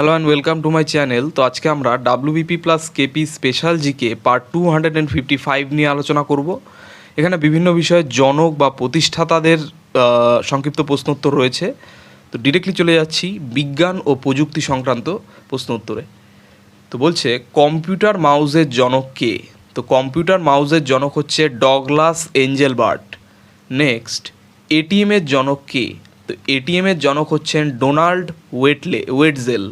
Hello and welcome to my channel তো আজকে আমরা WBP plus KP special GK part two hundred and fifty five নিয়ে আলোচনা করব। এখানে বিভিন্ন বিষয়ে জনক বা প্রতিষ্ঠাতাদের সংক্ষিপ্ত প্রশ্নোত্তর রয়েছে। তো ডিরেক্টলি চলে যাচ্ছি বিজ্ঞান ও প্রযুক্তি সংক্রান্ত প্রশ্নোত্তরে। তো বলছে কম্পিউটার মাউসের জনক কে? তো কম্পিউটার মাউসের জনক হচ্ছে ডগলাস এঞ্জেল বার্ট নেক্সট এটিএমের জনক কে? তো এটিএমের জনক হচ্ছেন ডোনাল্ড ওয়েটলে, ওয়েটজেল।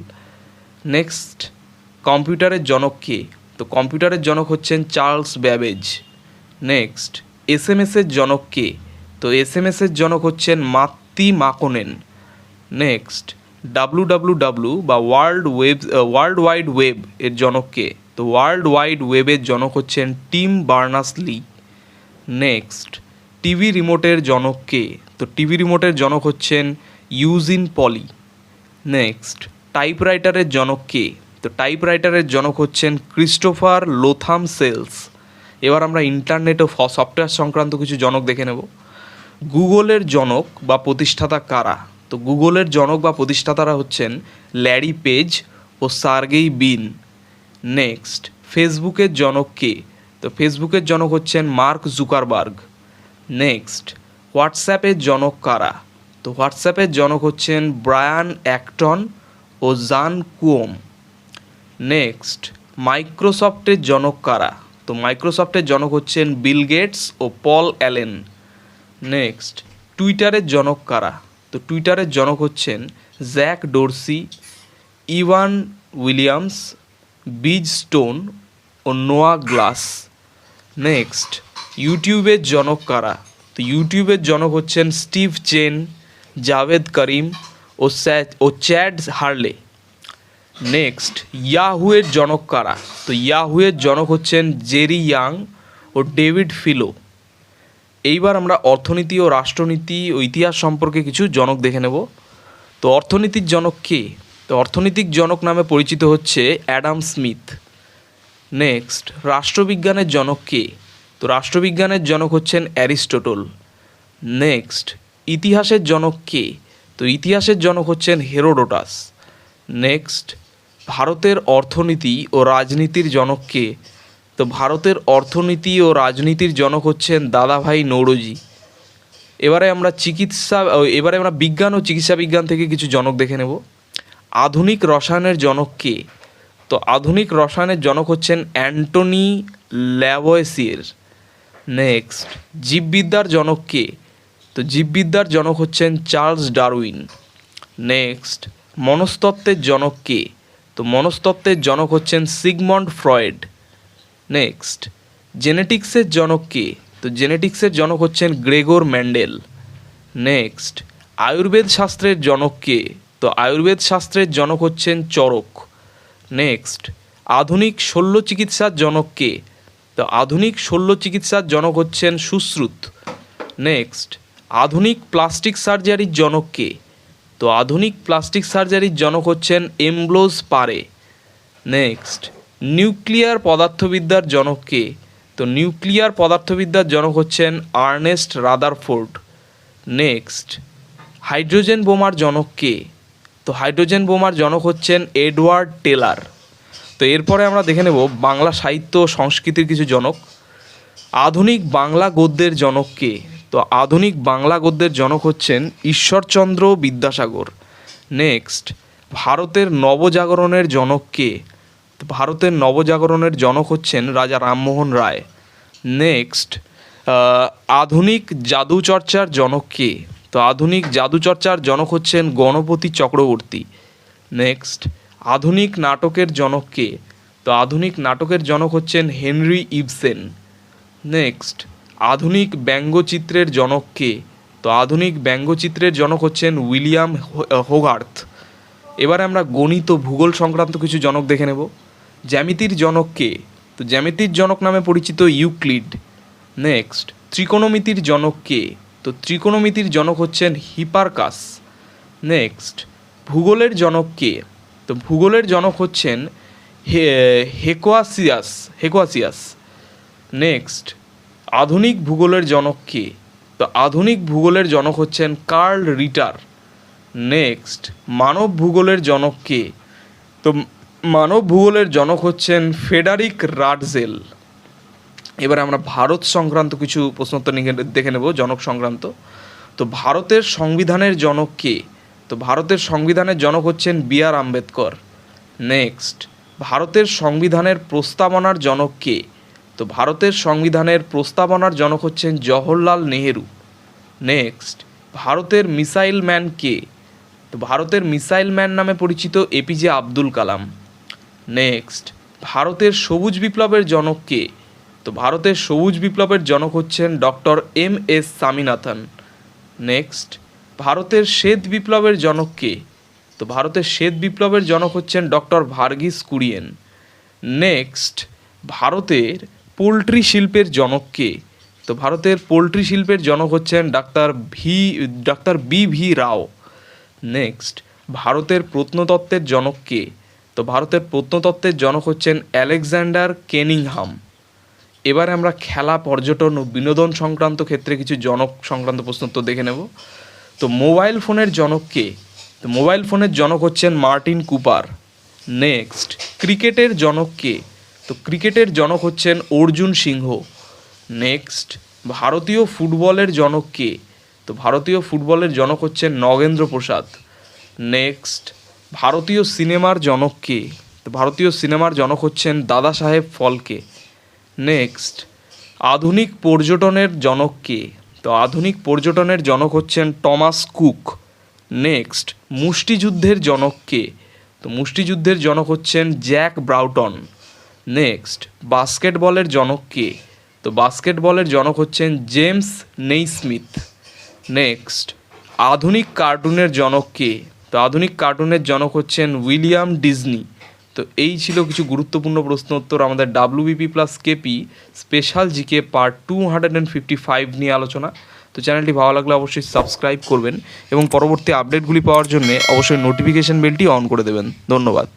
নেক্সট কম্পিউটারের জনক কে? তো কম্পিউটারের জনক হচ্ছেন Charles Babbage next S M এসের জনক কে? তো এস এম এসের জনক হচ্ছেন Matti Makkonen next W W W বা world web world wide web এর জনক কে? তো ওয়ার্ল্ড ওয়াইড ওয়েবের জনক হচ্ছেন Tim Berners Lee next TV রিমোটের জনক কে? তো টিভি রিমোটের জনক হচ্ছেন ইউজিন পলি নেক্সট টাইপরাইটারের জনক কে? তো টাইপরাইটারের জনক হচ্ছেন ক্রিস্টোফার লোথাম সেলস এবার আমরা ইন্টারনেট ও সফটওয়্যার সংক্রান্ত কিছু জনক দেখে নেব। গুগলের জনক বা প্রতিষ্ঠাতা কারা? তো গুগলের জনক বা প্রতিষ্ঠাতারা হচ্ছেন ল্যারি পেজ ও সার্গেই বিন নেক্সট ফেসবুকের জনক কে? তো ফেসবুকের জনক হচ্ছেন মার্ক জুকারবার্গ নেক্সট হোয়াটসঅ্যাপের জনক কারা? তো হোয়াটসঅ্যাপের জনক হচ্ছেন ব্রায়ান অ্যাক্টন ও জান কুওম। নেক্সট মাইক্রোসফটের জনক কারা? তো মাইক্রোসফটের জনক হচ্ছেন বিল গেটস ও পল অ্যালেন নেক্সট টুইটারের জনক কারা? তো টুইটারের জনক হচ্ছেন Jack Dorsey Evan Williams Biz Stone ও নোয়া গ্লাস নেক্সট ইউটিউবের জনক কারা? তো ইউটিউবের জনক হচ্ছেন স্টিভ চেন জাভেদ করিম ও ও চ্যাড হার্লে। নেক্সট ইয়াহুয়ের জনক কারা? তো ইয়াহুয়ের জনক হচ্ছেন জেরি ইয়াং ও ডেভিড ফিলো। এইবার আমরা অর্থনীতি ও রাষ্ট্রনীতি ও ইতিহাস সম্পর্কে কিছু জনক দেখে নেব। তো অর্থনীতির জনক কে? তো অর্থনৈতিক জনক নামে পরিচিত হচ্ছে অ্যাডাম স্মিথ। নেক্সট রাষ্ট্রবিজ্ঞানের জনক কে? তো রাষ্ট্রবিজ্ঞানের জনক হচ্ছেন অ্যারিস্টোটল। নেক্সট ইতিহাসের জনক কে? তো ইতিহাসের জনক হচ্ছেন হেরোডোটাস। নেক্সট ভারতের অর্থনীতি ও রাজনীতির জনককে। তো ভারতের অর্থনীতি ও রাজনীতির জনক হচ্ছেন দাদাভাই নৌরজি। এবারে আমরা চিকিৎসা এবারে আমরা বিজ্ঞান ও চিকিৎসা বিজ্ঞান থেকে কিছু জনক দেখে নেব। আধুনিক রসায়নের জনক কে? তো আধুনিক রসায়নের জনক হচ্ছেন অ্যান্টনি ল্যাভয়েসিয়ের নেক্সট জীববিদ্যার জনক কে? তো জীববিদ্যার জনক হচ্ছেন চার্লস ডারউইন। নেক্সট, মনস্তত্ত্বের জনক কে? তো মনস্তত্ত্বের জনক হচ্ছেন সিগমন্ড ফ্রয়েড। নেক্সট, জেনেটিক্সের জনক কে? তো জেনেটিক্সের জনক হচ্ছেন গ্রেগর ম্যান্ডেল। নেক্সট আয়ুর্বেদ শাস্ত্রের জনক কে? তো আয়ুর্বেদ শাস্ত্রের জনক হচ্ছেন চরক। নেক্সট, আধুনিক শল্য চিকিৎসার জনক কে? তো আধুনিক শল্য চিকিৎসার জনক হচ্ছেন সুশ্রুত। নেক্সট আধুনিক প্লাস্টিক সার্জারির জনক কে? তো আধুনিক প্লাস্টিক সার্জারির জনক হচ্ছেন এমব্লোজ পারে। নেক্সট, নিউক্লিয়ার পদার্থবিদ্যার জনক কে? তো নিউক্লিয়ার পদার্থবিদ্যার জনক হচ্ছেন আর্নেস্ট রাদারফোর্ড। নেক্সট, হাইড্রোজেন বোমার জনক কে? তো হাইড্রোজেন বোমার জনক হচ্ছেন এডওয়ার্ড টেলার। তো এরপরে আমরা দেখে নেব বাংলা সাহিত্য সংস্কৃতির কিছু জনক। আধুনিক বাংলা গদ্যের জনক কে? তো আধুনিক বাংলা গদ্যের জনক হচ্ছেন ঈশ্বরচন্দ্র বিদ্যাসাগর। নেক্সট ভারতের নবজাগরণের জনক কে? ভারতের নবজাগরণের জনক হচ্ছেন রাজা রামমোহন রায়। নেক্সট আধুনিক জাদুচর্চার জনক কে? তো আধুনিক জাদুচর্চার জনক হচ্ছেন গণপতি চক্রবর্তী। নেক্সট আধুনিক নাটকের জনক কে? তো আধুনিক নাটকের জনক হচ্ছেন হেনরি ইবসেন নেক্সট আধুনিক ব্যঙ্গচিত্রের জনক কে? তো আধুনিক ব্যঙ্গচিত্রের জনক হচ্ছেন উইলিয়াম হোগার্থ। এবারে আমরা গণিত ও ভূগোল সংক্রান্ত কিছু জনক দেখে নেব। জ্যামিতির জনক কে? তো জ্যামিতির জনক নামে পরিচিত ইউক্লিড। নেক্সট, ত্রিকোণমিতির জনক কে? তো ত্রিকোণমিতির জনক হচ্ছেন হিপারকাস। নেক্সট, ভূগোলের জনক কে? তো ভূগোলের জনক হচ্ছেন হেকোয়াসিয়াস হেকোয়াসিয়াস। নেক্সট আধুনিক ভূগোলের জনক কে? তো আধুনিক ভূগোলের জনক হচ্ছেন কার্ল রিটার। নেক্সট, মানব ভূগোলের জনক কে? তো মানব ভূগোলের জনক হচ্ছেন ফেডারিক রাডজেল। এবার আমরা ভারত সংক্রান্ত কিছু প্রশ্নোত্তর দেখে নেব জনক সংক্রান্ত। তো ভারতের সংবিধানের জনক কে? তো ভারতের সংবিধানের জনক হচ্ছেন বি আর আম্বেদকর। নেক্সট, ভারতের সংবিধানের প্রস্তাবনার জনক কে? তো ভারতের সংবিধানের প্রস্তাবনার জনক হচ্ছেন জওহরলাল নেহেরু। নেক্সট ভারতের মিসাইল ম্যান কে? তো ভারতের মিসাইল ম্যান নামে পরিচিত এপিজে আব্দুল কালাম। নেক্সট ভারতের সবুজ বিপ্লবের জনক কে? তো ভারতের সবুজ বিপ্লবের জনক হচ্ছেন doctor M S Swaminathan. Next ভারতের শ্বেত বিপ্লবের জনক কে? তো ভারতের শ্বেত বিপ্লবের জনক হচ্ছেন ডক্টর ভার্গিস কুরিয়েন। নেক্সট ভারতের পোলট্রি শিল্পের জনক কে? তো ভারতের পোলট্রি শিল্পের জনক হচ্ছেন doctor V, doctor B V Rao. Next ভারতের প্রত্নতত্ত্বের জনক কে? তো ভারতের প্রত্নতত্ত্বের জনক হচ্ছেন অ্যালেকজান্ডার কেনিংহাম। এবারে আমরা খেলা, পর্যটন ও বিনোদন সংক্রান্ত ক্ষেত্রে কিছু জনক সংক্রান্ত প্রশ্নোত্তর দেখে নেব। তো মোবাইল ফোনের জনক কে? তো মোবাইল ফোনের জনক হচ্ছেন মার্টিন কুপার। নেক্সট ক্রিকেটের জনক কে? তো ক্রিকেটের জনক হচ্ছেন অর্জুন সিংহ। নেক্সট, ভারতীয় ফুটবলের জনক কে? তো ভারতীয় ফুটবলের জনক হচ্ছেন নগেন্দ্র প্রসাদ। নেক্সট, ভারতীয় সিনেমার জনক কে? তো ভারতীয় সিনেমার জনক হচ্ছেন দাদা সাহেব ফলকে। নেক্সট, আধুনিক পর্যটনের জনক কে? তো আধুনিক পর্যটনের জনক হচ্ছেন টমাস কুক। নেক্সট, মুষ্টিযুদ্ধের জনক কে? তো মুষ্টিযুদ্ধের জনক হচ্ছেন জ্যাক ব্রাউটন। নেক্সট বাস্কেটবলের জনক কে? তো বাস্কেটবলের জনক হচ্ছেন জেমস নেইস্মিথ নেক্সট আধুনিক কার্টুনের জনক কে? তো আধুনিক কার্টুনের জনক হচ্ছেন উইলিয়াম ডিজনি তো এই ছিল কিছু গুরুত্বপূর্ণ প্রশ্ন উত্তর আমাদের WBP plus KP special GK part two hundred and fifty five নিয়ে আলোচনা। তো চ্যানেলটি ভালো লাগলে অবশ্যই সাবস্ক্রাইব করবেন এবং পরবর্তী আপডেটগুলি পাওয়ার জন্য অবশ্যই নোটিফিকেশন বেলটি অন করে দেবেন। ধন্যবাদ।